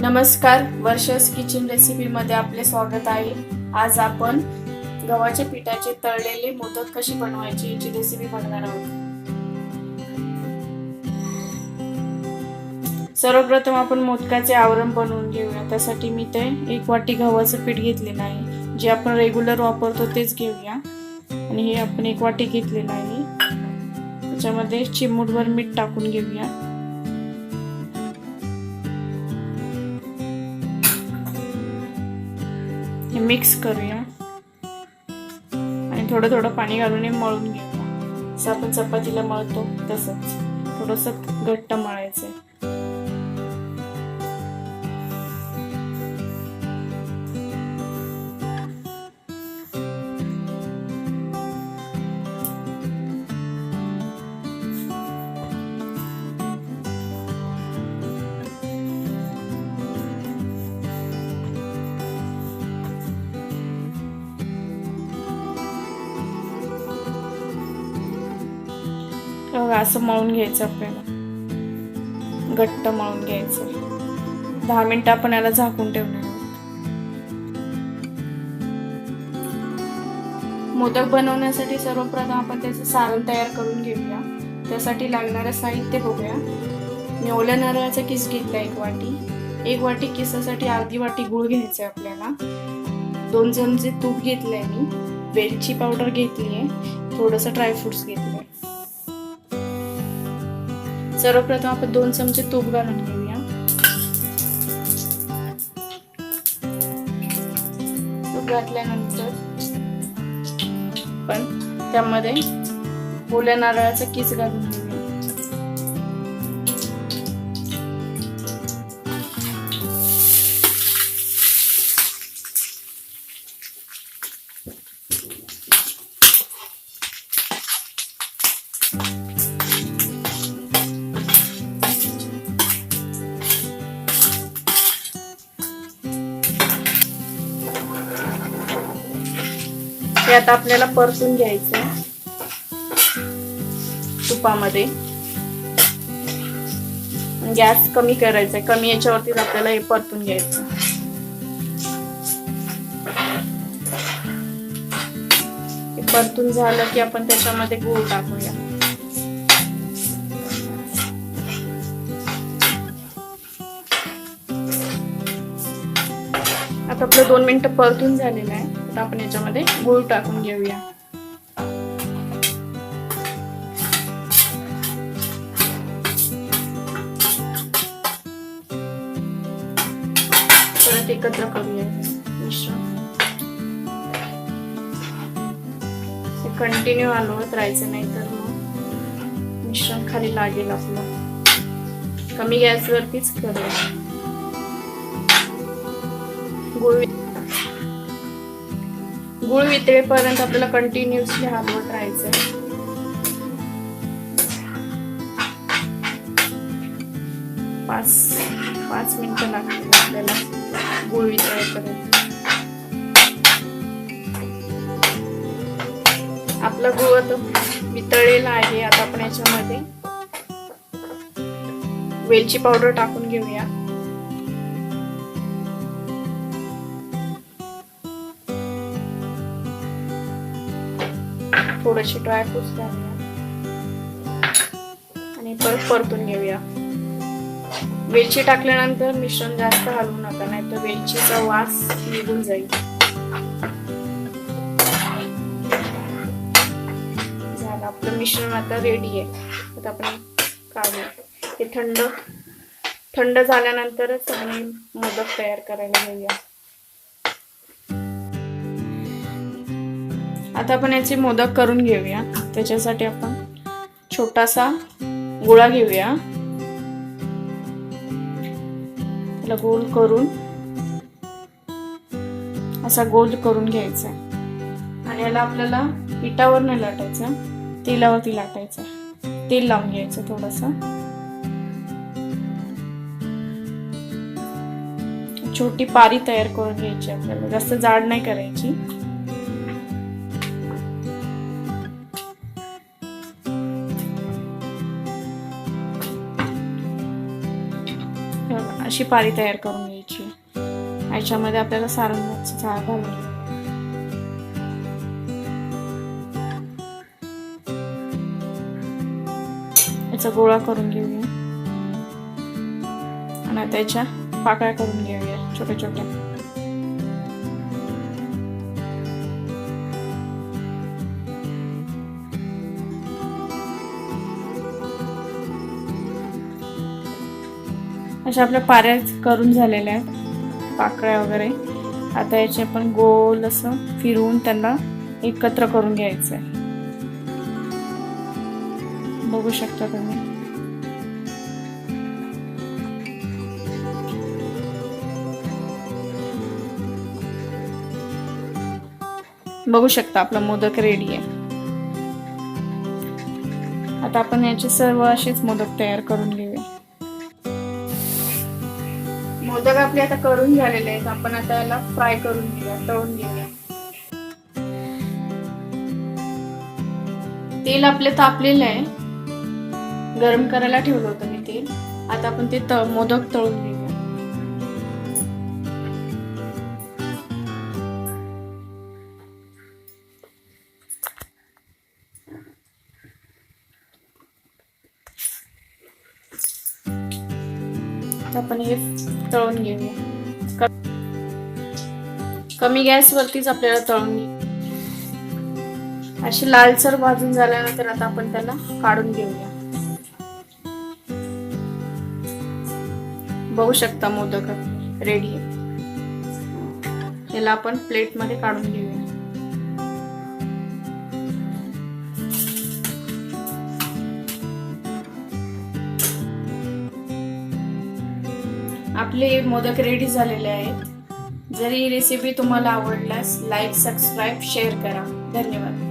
नमस्कार वर्षस किचन रेसिपीमध्ये आपले स्वागत आहे. आज आपण गव्हाच्या पिठाचे तळलेले मोदक कशी बनवायची याची रेसिपी बघणार आहोत. सर्वप्रथम आपण मोदकाचे आवरण बनवून घेऊया. त्यासाठी मी ते एक वाटी गव्हाचं पीठ घेतलेलं आहे. जे आपण रेग्युलर वापरतो तेच घेऊया. आणि हे आपण एक वाटी घेतलेलं आहे. त्याच्यामध्ये चिमूटभर मीठ टाकून घेऊया. मिक्स करूया. आणि थोडं थोडं पाणी घालून हे मळून घेऊया. जसं आपण चपातीला मळतो तसंच. थोडंसं घट्ट मळायचं बघा असं मळून घ्यायचं आपल्याला. घट्ट मळून घ्यायचं. दहा मिनिटं आपण याला झाकून ठेवणार मोदक बनवण्यासाठी सर्वप्रथम आपण त्याचं सारण तयार करून घेऊया. त्यासाठी लागणारं साहित्य बघूया. मी ओल्या नारळाचा किस घेतला एक वाटी. एक वाटी किसासाठी अर्धी वाटी गुळ घ्यायचं आहे आपल्याला. दोन चमचे तूप घेतलंय मी. वेलची पावडर घेतली आहे थोडंसं ड्रायफ्रुट्स घेतलंय. सर्वप्रथम आपण दोन चमचे तूप घालून घेऊया. तूप घातल्यानंतर पण त्यामध्ये ओल्या नारळाचा किस घालून आता आपल्याला परतून घ्यायचं आहे. तुपामध्ये. गॅस कमी करायचा आहे. कमी याच्यावरतीच आपल्याला हे परतून घ्यायचं हे परतून झालं की आपण त्याच्यामध्ये गूळ टाकूया. आता आपलं दोन मिनिटं परतून झालेलं आहे. आता आपण याच्यामध्ये गूळ टाकून घेऊया. परत एकत्र करूया. मिश्रण. कंटिन्यू हलवत राहायचं नाही तर मग मिश्रण खाली लागेल आपलं. कमी गॅसवरतीच करूया. गुळ गुळ वितळेपर्यंत आपल्याला कंटिन्युअसली हलवत राहायचं पाच पाच मिनिटं लागतील आपल्याला गुळ वितळेपर्यंत. आपला गुळ आता वितळलेला आहे आता आपण याच्यामध्ये वेलची पावडर टाकून घेऊया. थोडेसे ड्रायफ्रुट्स घालूया. आणि परत परतून घेऊया. वेलची टाकल्यानंतर मिश्रण जास्त हलवू नका नाही तर वेलचीचा वास निघून जाईल. झालं आपलं मिश्रण आता रेडी आहे. आता आपण काढूया. हे थंड थंड झाल्यानंतरच आम्ही मोदक तयार करायला घेऊया आता आपण याचे मोदक करून घेऊया. त्याच्यासाठी आपण छोटासा गोळा घेऊया. त्याला गोल करून असा गोल करून घ्यायचा आणि याला आपल्याला पिठावर नाही लाटायचं तेलावरती लाटायचं तेल लावून घ्यायचं थोडस. छोटी पारी तयार करून घ्यायची आपल्याला. जास्त जाड नाही करायची. अशी पारी तयार करून घ्यायची. याच्यामध्ये आपल्याला सारंगाचं झाड घालून. याचा गोळा करून घेऊया. आणि त्याच्या पाकळ्या करून घेऊया छोट्या छोट्या अशा आपल्या पाऱ्या करून झालेल्या आहेत. पाकळ्या वगैरे. आता याचे आपण गोल असं फिरवून त्यांना एकत्र करून घ्यायचं आहे. बघू शकता तुम्ही. बघू शकता आपला मोदक रेडी आहे. आता आपण याचे सर्व असेच मोदक तयार करून घेऊया. मोदक आपले आता करून झालेले आहेत. आपण आता याला फ्राय करून घेऊया तळून घेऊया. तेल आपले तापलेलं आहे. गरम करायला ठेवलं होतं मी तेल. आता आपण ते मोदक तळून घेऊ आता आपण हे तळून घेऊया. कमी गॅसवरतीच आपल्याला तळून घेऊ अशी लालसर भाजून झाल्यानंतर आता आपण त्याला काढून घेऊया. बघू शकता मोदक रेडी आहे याला आपण प्लेटमध्ये काढून घेऊया. आपले मोदक रेडी झालेले आहेत. जरी रेसिपी तुम्हाला आवडल्यास लाईक सबस्क्राईब शेअर करा. धन्यवाद.